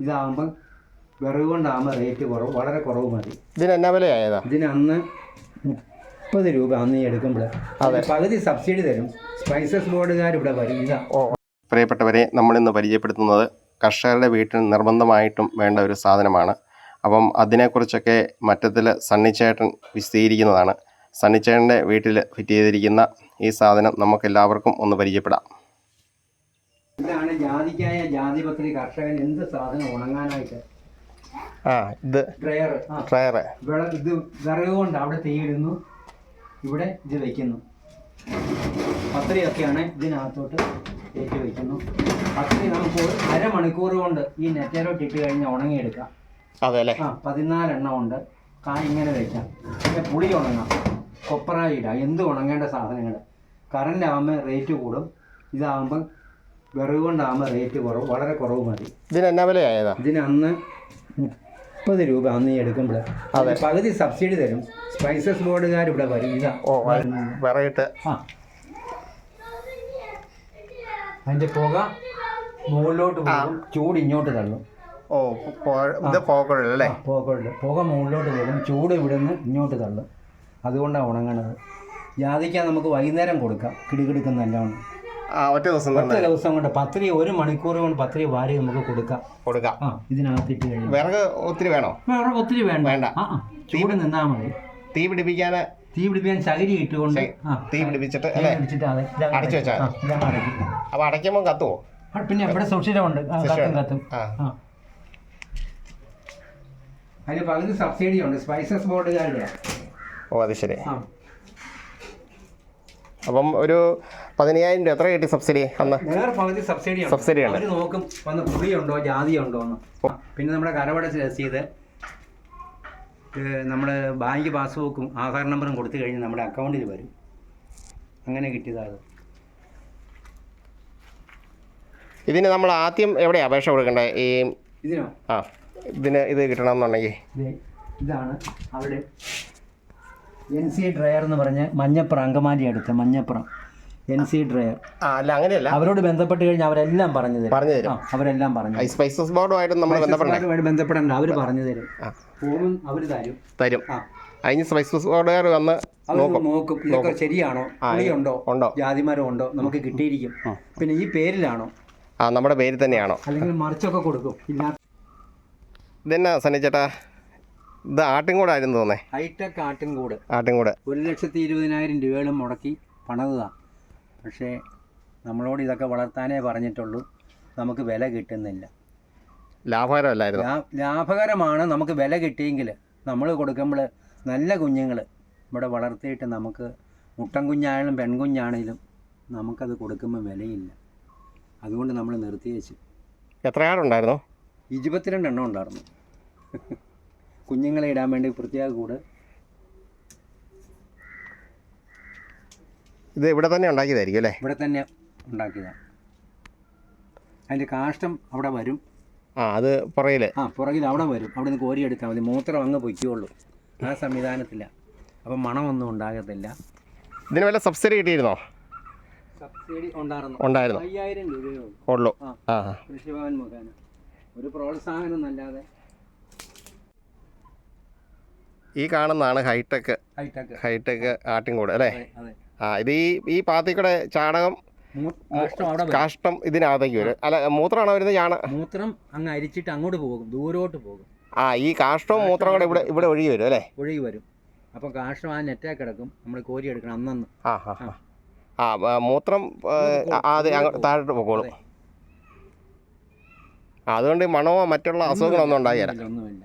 ഇതാകുമ്പോൾ വിറക് കൊണ്ടാകുമ്പോൾ റേറ്റ് കുറവ് വളരെ കുറവ് മതി. ഇതിന് എന്നാ വിലയായതാ ഇതിന് അന്ന് മുപ്പത് രൂപ അന്ന് ഈ എടുക്കുമ്പോൾ പകുതി സബ്സിഡി തരും. സ്പൈസസ് ബോർഡുകാർ ഇവിടെ വരും. ഇതാ. പ്രിയപ്പെട്ടവരെ നമ്മളിന്ന് പരിചയപ്പെടുത്തുന്നത് കർഷകരുടെ വീട്ടിൽ നിർബന്ധമായിട്ടും വേണ്ട ഒരു സാധനമാണ്. അപ്പം അതിനെക്കുറിച്ചൊക്കെ മറ്റത്തിൽ സണ്ണിച്ചേട്ടൻ വിശദീകരിക്കുന്നതാണ്. സണ്ണിച്ചേട്ടന്റെ വീട്ടിൽ ഫിറ്റ് ചെയ്തിരിക്കുന്ന ഈ സാധനം നമുക്കെല്ലാവർക്കും ഒന്ന് പരിചയപ്പെടാം. ഇതാണ് ജാതിക്കായ ജാതിപത്രി കർഷകൻ എന്ത് സാധനം ഉണങ്ങാനായിട്ട്? ആ ഇത് ഡ്രയർ ഡ്രയർ ഇത് വിറക് കൊണ്ട് അവിടെ തീയിടുന്നു ഇവിടെ ഇത് വെക്കുന്നു. പത്രിയൊക്കെയാണ് ഇതിനകത്തോട്ട് കയറ്റി വെക്കുന്നു. പത്രി നമുക്ക് അരമണിക്കൂർ കൊണ്ട് ഈ നെറ്റരോട്ട് ഇട്ട് കഴിഞ്ഞാൽ ഉണങ്ങിയെടുക്കാം. അതെ അല്ലേ ആ പതിനാലെണ്ണം ഉണ്ട്. കായ് ഇങ്ങനെ വെക്കാം. പിന്നെ പുളി ഉണങ്ങാം. കൊപ്രായിടാം എന്ത് ഉണങ്ങേണ്ട സാധനങ്ങൾ കറണ്ട് ആകുമ്പോൾ റേറ്റ് കൂടും. ഇതാകുമ്പോൾ വിറക് കൊണ്ടാകുമ്പോൾ റേറ്റ് കുറവ് വളരെ കുറവ് മതി. ഇതിന് എന്നാ വിലയായതാ? ഇതിന് അന്ന് മുപ്പത് രൂപ അന്ന് ഈ എടുക്കുമ്പോൾ. പകുതി സബ്സിഡി തരും. സ്പൈസസ് ബോർഡുകാർ ഇവിടെ വരും. ഇതാ. ഓ വിറകിട്ട്. ആ. അതിന്റെ പുക മുകളിലോട്ട് പോകും. ചൂട് ഇങ്ങോട്ട് തള്ളും. ഓ ഇത് പുകയുണ്ട് പുക മുകളിലോട്ട് പോകും. ചൂട് ഇവിടുന്ന് ഇങ്ങോട്ട് തള്ളും. അതുകൊണ്ടാണ് ഉണങ്ങണത്. ജാതിക്ക നമുക്ക് വൈകുന്നേരം കൊടുക്കാം. കിടുകിടുക്കുന്ന നല്ലോണം. ഒറ്റ ദിവസം ഒറ്റ ദിവസം കൊണ്ട് പത്രി ഒരു മണിക്കൂർ കൊണ്ട് പത്രി വാരി നമുക്ക് കൊടുക്കാം. കൊടുക്കാം. ആ ഇതിനകത്തിട്ട് കഴിഞ്ഞാൽ വിറക് ഒത്തിരി വേണോ? വിറക് ഒത്തിരി വേണ്ട. വേണ്ട. ആ ചൂട് നിന്നാൽ മതി. തീ പിടിപ്പിക്കാൻ തീ പിടിപ്പിക്കാൻ ചകിരി ഇട്ടുകൊണ്ട് തീ പിടിപ്പിച്ചിട്ട് പിടിച്ചിട്ട് അതെ അടച്ചു വെച്ചാൽ അപ്പൊ അടയ്ക്കുമ്പോൾ കത്തുവോ? പിന്നെ എവിടെ സുഷിരമുണ്ട്. കത്തും കത്തും. അതിന് പകുതി സബ്സിഡി ഉണ്ട്. സ്പൈസസ് ബോർഡുകാരുടെ ഓ അത് ശരി. ആ. അപ്പം ഒരു പതിനയ്യായിരം രൂപ. എത്ര കിട്ടി സബ്സിഡി അന്ന്? വേറെ പകുതി സബ്സിഡി സബ്സിഡി ആണ് അവർ നോക്കും വന്ന് പുളിയുണ്ടോ ജാതി ഉണ്ടോ എന്ന് പിന്നെ നമ്മുടെ കരവട രസീത് നമ്മുടെ ബാങ്ക് പാസ്ബുക്കും ആധാർ നമ്പറും കൊടുത്തു കഴിഞ്ഞ് നമ്മുടെ അക്കൗണ്ടിൽ വരും. അങ്ങനെ കിട്ടിയതാണ് ഇതിന് നമ്മൾ ആദ്യം എവിടെയാണ് അപേക്ഷ കൊടുക്കണ്ടേ? ഈ ഇതിനോ? ആ ഇതിന് ഇത് കിട്ടണം എന്നുണ്ടെങ്കിൽ ഇതാണ് അവിടെ. എൻ സി ഡ്രയർ എന്ന് പറഞ്ഞ മഞ്ഞപ്പുറം അങ്കമാലി അടുത്ത് മഞ്ഞപ്പുറം എൻ സി ഡ്രയർ ആ അല്ല അങ്ങനെയല്ല. അവരോട് ബന്ധപ്പെട്ട് കഴിഞ്ഞാൽ അവരെല്ലാം പറഞ്ഞു തരും. പറഞ്ഞു ആ തരും അവരെല്ലാം പറഞ്ഞു സ്പൈസസ് ബോർഡുമായിട്ട് നമ്മൾ ബന്ധപ്പെടണം ബന്ധപ്പെടണ്ട. അവർ പറഞ്ഞു തരും. ഫോമും അവർ തരും. തരും. ആ. അതിന് സ്പൈസസ് ബോർഡുകാർ വന്ന് അവർ നോക്കും. ഇതൊക്കെ ശരിയാണോ? ഉണ്ടോ? ഉണ്ടോ? ജാതിമരം ഉണ്ടോ? നമുക്ക് കിട്ടിയിരിക്കും. പിന്നെ ഈ പേരിലാണോ? ആ നമ്മുടെ പേര് തന്നെയാണോ? അല്ലെങ്കിൽ മറിച്ചൊക്കെ കൊടുക്കും. ഇല്ലാത്ത ഇതെന്നാ സണ്ണി ചേട്ടാ ഇത് ആട്ടിൻകൂടായിരുന്നു തോന്നേ. ഹൈടെക് ആട്ടിൻകൂട്. ആട്ടിൻകൂട്. ഒരു ലക്ഷത്തി ഇരുപതിനായിരം രൂപയോളം മുടക്കി പണിതാണ് പക്ഷേ നമ്മളോട് ഇതൊക്കെ വളർത്താനേ പറഞ്ഞിട്ടുള്ളൂ. നമുക്ക് വില കിട്ടുന്നില്ല. ലാഭകരമല്ലായിരുന്നു? ലാഭകരമാണ് നമുക്ക് വില കിട്ടിയെങ്കിൽ. നമ്മൾ കൊടുക്കുമ്പോൾ നല്ല കുഞ്ഞുങ്ങൾ ഇവിടെ വളർത്തിയിട്ട് നമുക്ക് മുട്ടൻ കുഞ്ഞായാലും പെൺകുഞ്ഞാണേലും നമുക്കത് കൊടുക്കുമ്പോൾ വിലയില്ല. അതുകൊണ്ട് നമ്മൾ നിർത്തി വെച്ചു എത്ര ആടുണ്ടായിരുന്നു ഇരുപത്തിരണ്ട് എണ്ണം ഉണ്ടായിരുന്നു. കുഞ്ഞുങ്ങളെ ഇടാൻ വേണ്ടി പ്രത്യേക കൂട്. ഇത് ഇവിടെ തന്നെ ഉണ്ടാക്കിയതായിരിക്കും അല്ലേ? ഇവിടെ തന്നെ ഉണ്ടാക്കിയതാണ് അതിന്റെ കാഷ്ടം അവിടെ വരും. ആ അത് പുറകിൽ ആ പുറകിൽ അവിടെ വരും. അവിടെ നിന്ന് കോരിയെടുത്താൽ മതി. മൂത്രം അങ്ങ് പൊയ്ക്കുള്ളൂ ആ സംവിധാനത്തില്ല അപ്പം മണമൊന്നും ഉണ്ടാകത്തില്ല. ഇതിന് വല്ല സബ്സിഡി കിട്ടിയിരുന്നോ? സബ്സിഡി ഉണ്ടായിരുന്നു. ഉണ്ടായിരുന്നു. അയ്യായിരം രൂപയോ ഉള്ളൂ. ആ. കൃഷിഭവൻ മുഖേന. ഒരു പ്രോത്സാഹനം എന്നല്ലാതെ ഈ കാണുന്നതാണ് ഹൈടെക്. ഹൈടെക്. ഹൈടെക് ആട്ടിൻകൂട് അല്ലേ? അതെ അതെ. ആ ഇത് ഈ ഈ പാത്തിൽ കൂടെ ചാണകം കാഷ്ടം ഇതിനകത്തേക്ക് വരും. അല്ല മൂത്രമാണോ വരുന്നത്? ചാണ മൂത്രം അങ്ങ് അരിച്ചിട്ട് അങ്ങോട്ട് പോകും ദൂരോട്ട് പോകും. ആ ഈ കാഷ്ടവും മൂത്രവും കൂടെ ഇവിടെ ഇവിടെ ഒഴുകി വരും അല്ലേ? ഒഴുകി വരും. അപ്പോൾ കാഷ്ടം ആ നെറ്റാ കിടക്കും നമ്മൾ കോരി എടുക്കണം അന്നന്ന്. ആ ആ മൂത്രം ആ, ആ, അങ്ങ് താഴോട്ട് പൊക്കോളും. ആ, അതുകൊണ്ട് മണമോ മറ്റുള്ള അസുഖങ്ങളൊന്നും ഉണ്ടായില്ല ഒന്നുമില്ല.